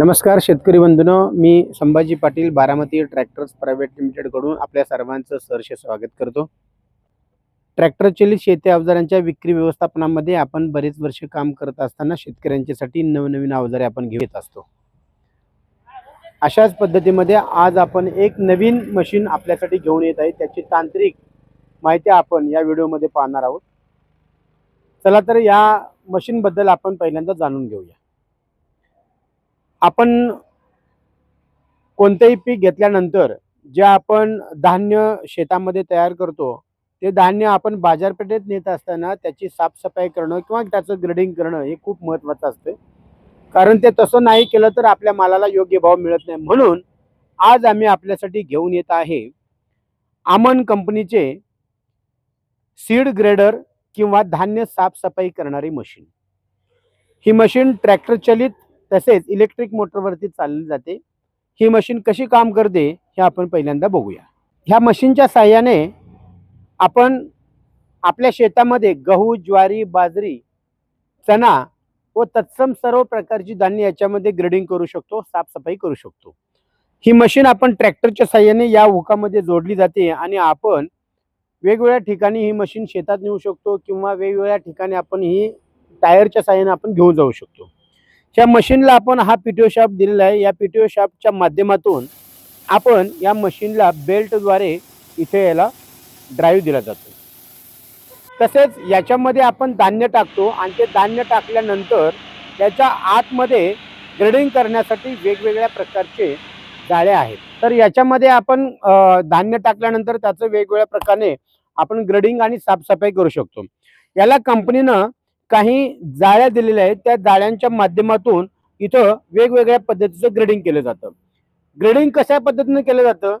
नमस्कार शेतकरी बंधूनो मी संभाजी पाटील बारामती ट्रॅक्टर्स प्रायव्हेट लिमिटेडकडून आपल्या सर्वांचं सहर्ष स्वागत करतो. ट्रॅक्टर चलित शेती अवजारांच्या विक्री व्यवस्थापनामध्ये आपण बरेच वर्ष काम करत असताना शेतकऱ्यांच्यासाठी नवनवीन अवजारे आपण घेत असतो. अशाच पद्धतीमध्ये आज आपण एक नवीन मशीन आपल्यासाठी घेऊन येत आहे. त्याची तांत्रिक माहिती आपण या व्हिडिओमध्ये पाहणार आहोत. चला तर या मशीनबद्दल आपण पहिल्यांदा जाणून घेऊया. आपण कोणतंही पीक घेतल्यानंतर जे आपण धान्य शेतामध्ये तयार करतो ते धान्य आपण बाजारपेठेत नेत असताना त्याची साफसफाई करणं किंवा त्याचं ग्रेडिंग करणं हे खूप महत्त्वाचं असतं. कारण ते तसं नाही केलं तर आपल्या मालाला योग्य भाव मिळत नाही. म्हणून आज आम्ही आपल्यासाठी घेऊन येत आहे आमन कंपनीचे सीड ग्रेडर किंवा धान्य साफसफाई करणारी मशीन ही मशीन ट्रॅक्टर चलित तसेच इलेक्ट्रिक मोटरवरती चालली जाते. ही मशीन कशी काम करते हे आपण पहिल्यांदा बघूया. ह्या मशीनच्या साह्याने आपण आपल्या शेतामध्ये गहू ज्वारी बाजरी चणा व तत्सम सर्व प्रकारची धान्य याच्यामध्ये ग्रेडिंग करू शकतो साफसफाई करू शकतो. ही मशीन आपण ट्रॅक्टरच्या साह्याने या हुकामध्ये जोडली जाते आणि आपण वेगवेगळ्या ठिकाणी ही मशीन शेतात नेऊ शकतो किंवा वेगवेगळ्या ठिकाणी आपण ही टायरच्या साह्याने आपण घेऊन जाऊ शकतो. या मशीनला आपण हा पीटीओ शॉप दिलेला आहे या पीटीओ शॉपच्या माध्यमातून आपण या मशीनला बेल्टद्वारे इथे याला ड्राईव्ह दिला जातो. तसेच याच्यामध्ये आपण धान्य टाकतो आणि ते धान्य टाकल्यानंतर त्याच्या आतमध्ये ग्रेडिंग करण्यासाठी वेगवेगळ्या प्रकारचे जाळे आहेत. तर याच्यामध्ये आपण धान्य टाकल्यानंतर त्याचं वेगवेगळ्या प्रकारे आपण ग्रेडिंग आणि साफसफाई करू शकतो. याला कंपनीनं काही जाळ्या दिलेल्या आहेत त्या जाळ्यांच्या माध्यमातून इथं वेगवेगळ्या पद्धतीचं ग्रेडिंग केलं जातं. ग्रेडिंग कशा पद्धतीनं केलं जातं?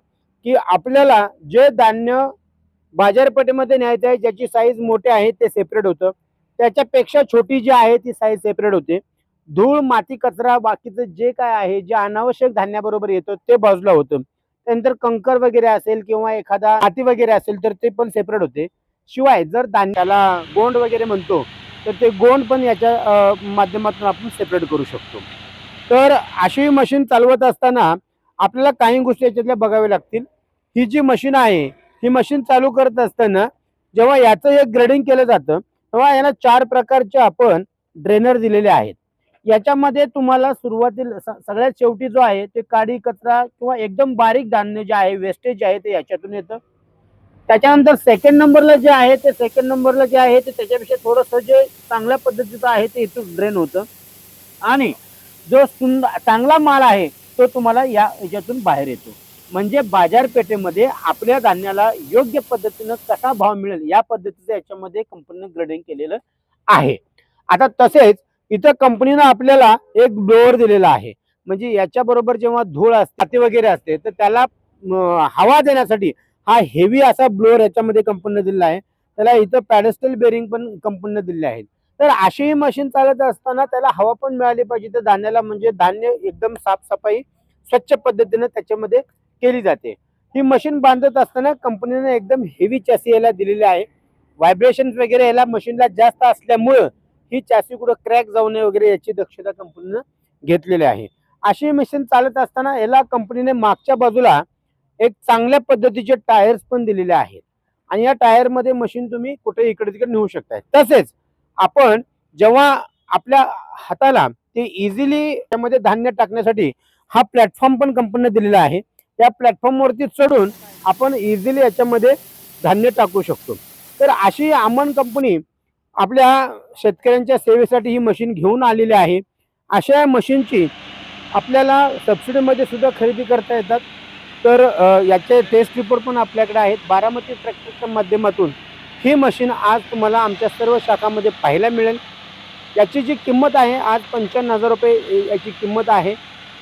की आपल्याला जे धान्य बाजारपेठेमध्ये न्यायचं आहे ज्याची साईज मोठे आहे ते सेपरेट होतं. त्याच्यापेक्षा छोटी जी आहे ती साईज सेपरेट होते. धूळ माती कचरा बाकीचं जे काय आहे जे अनावश्यक धान्याबरोबर येतं ते बाजूला होतं. त्यानंतर कंकर वगैरे असेल किंवा एखादा माती वगैरे असेल तर ते पण सेपरेट होते. शिवाय जर धान्याला गोंड वगैरे म्हणतो तर ते गोंड पण याच्या माध्यमातून आपण सेपरेट करू शकतो. तर अशी मशीन चालवत असताना आपल्याला काही गोष्टी याच्यातल्या बघाव्या लागतील. ही जी मशीन आहे ही मशीन चालू करत असताना जेव्हा याचं एक ग्रेडिंग केलं जातं तेव्हा याला चार प्रकारचे आपण ड्रेनर दिलेले आहेत. याच्यामध्ये तुम्हाला सुरुवातीला स- सगळ्यात शेवटी जो आहे ते काडी कचरा किंवा एकदम बारीक धान्य जे आहे वेस्टेज जे आहे ते याच्यातून येतं. त्याच्यानंतर सेकंड नंबरला जे आहे ते सेकंड नंबरला जे आहे ते त्याच्यापेक्षा थोडंसं जे चांगल्या पद्धतीचं आहे ते इथून ड्रेन होतं. आणि जो सुंदर चांगला माल आहे तो तुम्हाला या याच्यातून बाहेर येतो. म्हणजे बाजारपेठेमध्ये आपल्या धान्याला योग्य पद्धतीनं कसा भाव मिळेल या पद्धतीचं याच्यामध्ये कंपनीनं ग्रेडिंग केलेलं आहे. आता तसेच इथं कंपनीनं आपल्याला एक ब्लोअर दिलेला आहे. म्हणजे याच्याबरोबर जेव्हा धूळ असते वगैरे असते तर त्याला हवा देण्यासाठी हा हेवी असा ब्लोअर याच्यामध्ये कंपनीने दिलेला आहे. त्याला इथं पॅडेस्टल बेरिंग पण कंपनीने दिले आहेत. तर अशीही मशीन चालत असताना त्याला हवा पण मिळाली पाहिजे. तर धान्याला म्हणजे धान्य एकदम साफसफाई स्वच्छ पद्धतीने त्याच्यामध्ये केली जाते. ही मशीन बांधत असताना कंपनीने एकदम हेवी चॅसी याला दिलेली आहे. व्हायब्रेशन वगैरे याला मशीनला जास्त असल्यामुळं ही चॅसी कुठं क्रॅक जाऊ नये वगैरे याची दक्षता कंपनीनं घेतलेली आहे. अशी मशीन चालत असताना याला कंपनीने मागच्या बाजूला एक चांगल्या पद्धतीचे टायर्स पण दिलेले आहेत. आणि या टायरमध्ये मशीन तुम्ही कुठे इकडे तिकडे नेऊ शकताय. तसेच आपण जेव्हा आपल्या हाताला ते इझिली त्यामध्ये धान्य टाकण्यासाठी हा प्लॅटफॉर्म पण कंपनीने दिलेला आहे. त्या प्लॅटफॉर्मवरती चढून आपण इझिली याच्यामध्ये धान्य टाकू शकतो. तर अशी आमन कंपनी आपल्या शेतकऱ्यांच्या सेवेसाठी ही मशीन घेऊन आलेली आहे. अशा मशीनची आपल्याला सबसिडीमध्ये सुद्धा खरेदी करता येतात. तर याचे टेस्ट रिपोर्ट पण आपल्याकडे आहेत. बारामती ट्रॅक्टरच्या माध्यमातून ही मशीन आज तुम्हाला आमच्या सर्व शाखामध्ये पाहायला मिळेल. याची जी किंमत आहे आज पंच्याण्णव हजार रुपये ए- याची किंमत आहे.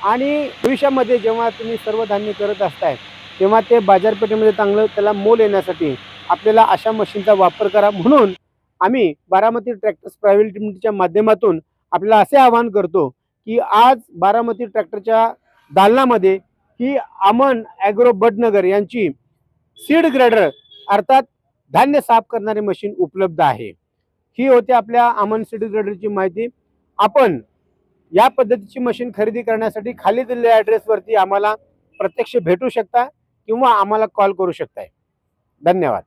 आणि भविष्यामध्ये जेव्हा तुम्ही सर्व धान्य करत असताय तेव्हा ते बाजारपेठेमध्ये चांगलं त्याला मोल येण्यासाठी आपल्याला अशा मशीनचा वापर करा. म्हणून आम्ही बारामती ट्रॅक्टर्स प्रायव्हेट लिमिटेडच्या माध्यमातून आपल्याला असे आवाहन करतो की आज बारामती ट्रॅक्टरच्या दालनामध्ये ही अमन ॲग्रो बडनगर यांची सीड ग्रेडर अर्थात धान्य साफ करणारी मशीन उपलब्ध आहे. ही होती आपल्या अमन सीड ग्रेडरची माहिती. आपण या पद्धतीची मशीन खरेदी करण्यासाठी खाली दिलेल्या ॲड्रेसवरती आम्हाला प्रत्यक्ष भेटू शकता किंवा आम्हाला कॉल करू शकताय. धन्यवाद.